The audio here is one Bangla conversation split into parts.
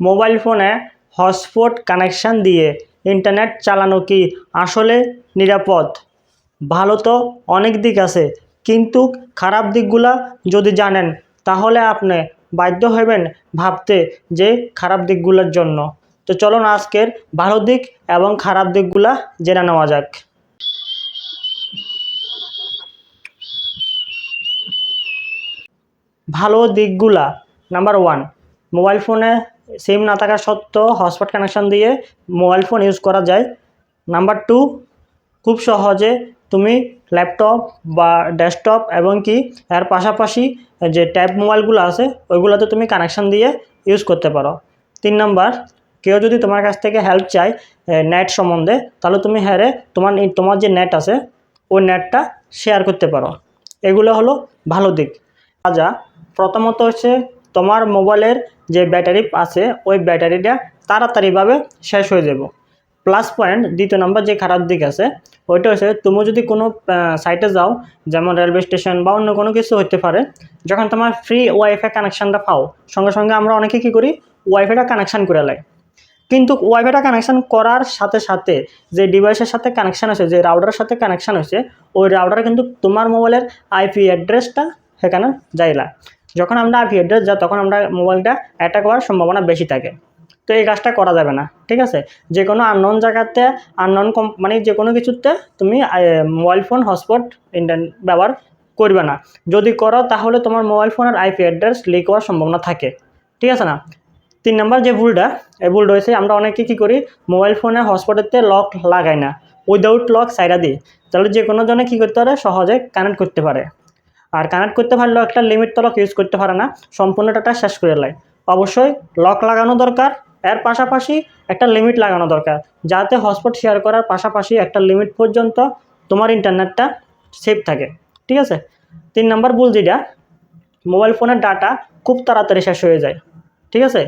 মোবাইল ফোনে হটস্পট কানেকশান দিয়ে ইন্টারনেট চালানো কি আসলে নিরাপদ? ভালো তো অনেক দিক আছে, কিন্তু খারাপ দিকগুলা যদি জানেন, তাহলে আপনি বাধ্য হবেন ভাবতে যে খারাপ দিকগুলোর জন্য। তো চলুন আজকের ভালো দিক এবং খারাপ দিকগুলা জেনে নেওয়া যাক। ভালো দিকগুলা নাম্বার ওয়ান মোবাইল ফোনে সিম না থাকা সত্ত্বেও হটস্পট কানেকশন দিয়ে মোবাইল ফোন ইউজ করা যায়। নাম্বার টু খুব সহজে তুমি ল্যাপটপ বা ডেস্কটপ এবং কি এর পাশাপাশি যে ট্যাব মোবাইলগুলো আছে, ওইগুলোতে তুমি কানেকশন দিয়ে ইউজ করতে পারো। তিন নাম্বার কেউ যদি তোমার কাছ থেকে হেল্প চায় নেট সম্বন্ধে, তাহলে তুমি হ্যারে তোমার তোমার যে নেট আছে, ওই নেটটা শেয়ার করতে পারো। এগুলো হলো ভালো দিক। যা প্রথমত হচ্ছে তোমার মোবাইলের যে ব্যাটারি আছে, ওই ব্যাটারিটা তাড়াতাড়িভাবে শেষ হয়ে যাব। প্লাস পয়েন্ট দ্বিতীয় নম্বর যে খারাপ দিক আছে, ওইটা হচ্ছে তুমি যদি কোনো সাইটে যাও, যেমন রেলওয়ে স্টেশন বা অন্য কোনো কিছু হতে পারে, যখন তোমার ফ্রি ওয়াইফাই কানেকশানটা পাও, সঙ্গে সঙ্গে আমরা অনেকে কী করি ওয়াইফাইটা কানেকশান করে লাই। কিন্তু ওয়াইফাইটা কানেকশান করার সাথে সাথে যে ডিভাইসের সাথে কানেকশান হয়েছে, যে রাউডারের সাথে কানেকশান হয়েছে, ওই রাউডার কিন্তু তোমার মোবাইলের আইপি অ্যাড্রেসটা সেখানে যাইলা যখন আমরা আইপি অ্যাড্রেস যাই তখন আমরা মোবাইলটা অ্যাটাক হওয়ার সম্ভাবনা বেশি থাকে। তো এই কাজটা করা যাবে না, ঠিক আছে? যে কোনো আননোন জায়গাতে আননোন মানে যে কোনো কিছুতে তুমি মোবাইল ফোন হটস্পট ইন্টারনেট ব্যবহার করবে না। যদি করো, তাহলে তোমার মোবাইল ফোনের আইপি অ্যাড্রেস লিক হওয়ার সম্ভাবনা থাকে, ঠিক আছে না? তিন নম্বর যে ভুলটা, এই ভুল রয়েছে আমরা অনেকে কী করি মোবাইল ফোনে হটস্পটেতে লক লাগাই না। উইদাউট লক সাইডা দিই। তাহলে যে কোনো জনে কী করতে পারে, সহজে কানেক্ট করতে পারে। আর কানেক্ট করতে পারলেও একটা লিমিট তো লক ইউজ করতে পারে না সম্পূর্ণ ডাটা শেষ করে নেয় অবশ্যই লক লাগানো দরকার, এর পাশাপাশি একটা লিমিট লাগানো দরকার, যাতে হটস্পট শেয়ার করার পাশাপাশি একটা লিমিট পর্যন্ত তোমার ইন্টারনেটটা সেফ থাকে, ঠিক আছে? তিন নম্বর ভুল যেটা মোবাইল ফোনের ডাটা খুব তাড়াতাড়ি শেষ হয়ে যায়, ঠিক আছে?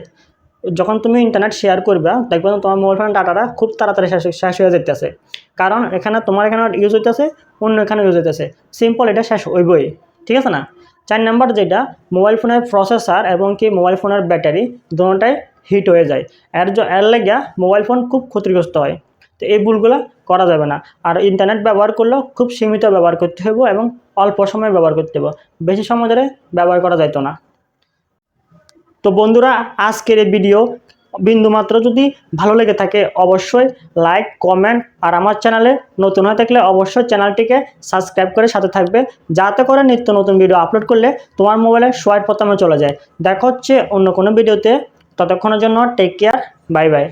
যখন তুমি ইন্টারনেট শেয়ার করবে, দেখবে তোমার মোবাইল ফোনের ডাটাটা খুব তাড়াতাড়ি শেষ শেষ হয়ে যেতেছে কারণ এখানে তোমার এখানে ইউজ হইতেছে, অন্য এখানে ইউজ হইতেছে। সিম্পল এটা শেষ হইবই। ঠিক আছে না? চার নাম্বার যেটা মোবাইল ফোনের প্রসেসর এবং কি মোবাইল ফোনের ব্যাটারি দুটাই হিট হয়ে যায়। এর এর লেগে মোবাইল ফোন খুব ক্ষতিগ্রস্ত হয়। তো এই ভুলগুলো করা যাবে না। আর ইন্টারনেট ব্যবহার করলেও খুব সীমিত ব্যবহার করতে হবে এবং অল্প সময় ব্যবহার করতে হবে বেশি সময় ধরে ব্যবহার করা যাইতো না। তো বন্ধুরা, আজকের এই ভিডিও বিন্দুমাত্র যদি ভালো লেগে থাকে অবশ্যই লাইক কমেন্ট আর আমার চ্যানেলে নতুন হয়ে থাকলে অবশ্যই চ্যানেলটিকে সাবস্ক্রাইব করে সাথে থাকবে। যাতে করে নিত্য নতুন ভিডিও আপলোড করলে তোমার মোবাইলে সোয়ার প্রথমে চলে যায়। দেখা হচ্ছে অন্য কোনো ভিডিওতে ততক্ষণের জন্য টেক কেয়ার বাই বাই